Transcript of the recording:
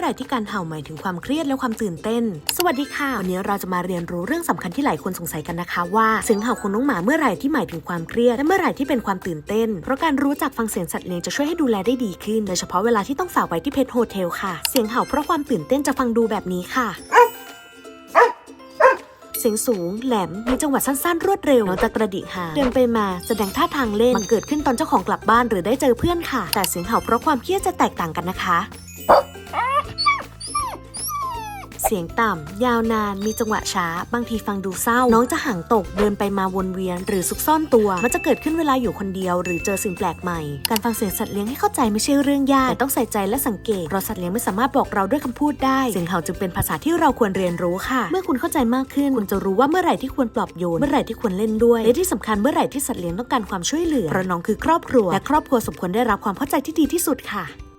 อไหร่ที่การเห่าหมายถึงความเครียดและความตื่นเต้น สวัสดีค่ะ วันนี้เราจะมาเรียนรู้เรื่องสำคัญที่หลายคนสงสัยกันนะคะว่าเสียงเห่าของน้องหมาเมื่อไหร่ที่หมายถึงความเครียดและเมื่อไหร่ที่เป็นความตื่นเต้น เพราะการรู้จักฟังเสียงสัตว์เลี้ยงจะช่วยให้ดูแลได้ดีขึ้น โดยเฉพาะเวลาที่ต้องฝากไว้ที่เพ t โฮเทลค่ะ เสียงเห่าเพราะความตื่นเต้นจะฟังดูแบบนี้ค่ะเสียงสูง แหลม มีจังหวะสั้นๆ รวดเร็วน้องจะกระดิกหางเดินไปมาแสดงท่าทางเล่น มันเกิดขึ้นตอนเจ้าของกลับบ้านหรือได้เจอเพื่อนค่ะ แต่เสียงเห่าเพราะความเครียดจะแตกต่างกันนะคะ เสียงต่ำ ยาวนาน มีจังหวะช้า บางทีฟังดูเศร้า น้องจะห่างตก เดินไปมาวนเวียน หรือซุกซ่อนตัว มันจะเกิดขึ้นเวลาอยู่คนเดียว หรือเจอสิ่งแปลกใหม่ การฟังเสียงสัตว์เลี้ยงให้เข้าใจไม่ใช่เรื่องยาก แต่ต้องใส่ใจและสังเกต เพราะสัตว์เลี้ยงไม่สามารถบอกเราด้วยคำพูดได้ เสียงเห่าจึงเป็นภาษาที่เราควรเรียนรู้ค่ะ เมื่อคุณเข้าใจมากขึ้น คุณจะรู้ว่าเมื่อไหร่ที่ควรปลอบโยน เมื่อไหร่ที่ควรเล่นด้วย และที่สำคัญเมื่อไหร่ที่สัตว์เลี้ยงต้องการความช่วยเหลือ เพราะน้องคือครอบครัว และครอบครัวสมควรได้รับความเข้าใจที่ดีที่สุดค่ะ